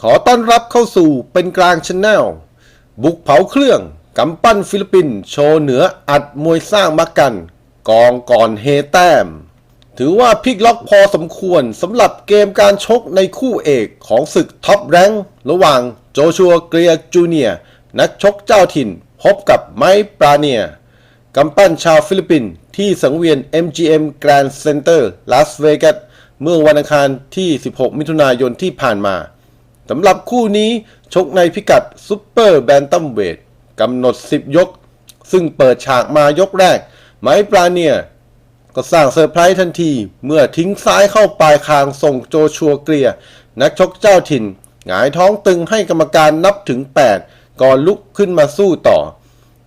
ขอต้อนรับเข้าสู่เป็นกลางชแนลบุกเผาเครื่องกำปั้นฟิลิปปินส์โชว์เหนืออัดมวยสร้างมักกัน กองก่อนเฮแต้ม ถือว่าพลิกล็อกพอสมควรสำหรับเกมการชกในคู่เอกของศึกท็อปแรงระหว่างโจชัวเกรียจูเนียนักชกเจ้าถิ่นพบกับไมค์ปราเนียกำปั้นชาวฟิลิปปินส์ที่สังเวียน MGM Grand Center ลาสเวกัสเมื่อวันอังคารที่ 16 มิถุนายนที่ผ่านมา สำหรับคู่นี้ชกในพิกัดซุปเปอร์แบนตัมเวทกำหนด 10 ยก ซึ่งเปิดฉากมายกแรก ไมค์ปราเนียก็สร้างเซอร์ไพรส์ทันที เมื่อทิ้งซ้ายเข้าปลายคางส่งโจชัวเกลีย นักชกเจ้าถิ่น หงายท้องตึงให้กรรมการนับถึง 8 ก่อนลุกขึ้นมาสู้ต่อ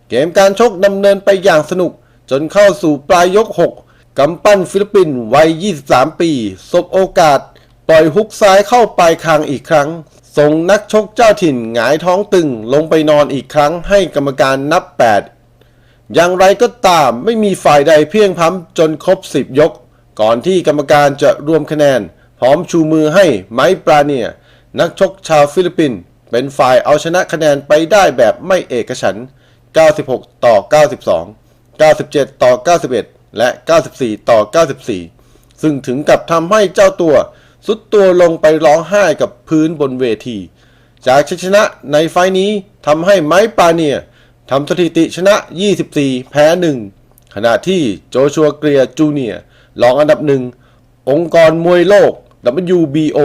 เกมการชกดำเนินไปอย่างสนุก จนเข้าสู่ปลายยก 6กำปั้นฟิลิปปินส์วัย 23 ปีสบโอกาส ปล่อยฮุกซ้ายเข้าปลายคางอีกครั้ง ส่งนักชกเจ้าถิ่นหงายท้องตึงลงไปนอนอีกครั้งให้กรรมการนับ 8 อย่างไรก็ตามไม่มีฝ่ายใดเพียงพ้ำจนครบ 10 ยก ก่อนที่กรรมการจะรวมคะแนน พร้อมชูมือให้ไมค์ปราเนีย นักชกชาวฟิลิปปินส์เป็นฝ่ายเอาชนะคะแนนไปได้แบบไม่เอกฉัน 96 ต่อ 92 97 ต่อ 91 และ 94 ต่อ 94 ซึ่งถึงกับทำให้เจ้าตัว สุดตัวลงไปร้องไห้กับพื้นบนเวที จากชัยชนะในไฟล์นี้ทำให้ไมค์ปาเนียทำสถิติชนะ 24 แพ้ 1 ขณะที่โจชัวเกรียจูเนียร์รองอันดับหนึ่ง องค์กรมวยโลก WBO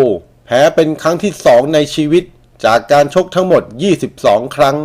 แพ้เป็นครั้งที่ 2 ในชีวิตจากการชกทั้งหมด 22 ครั้ง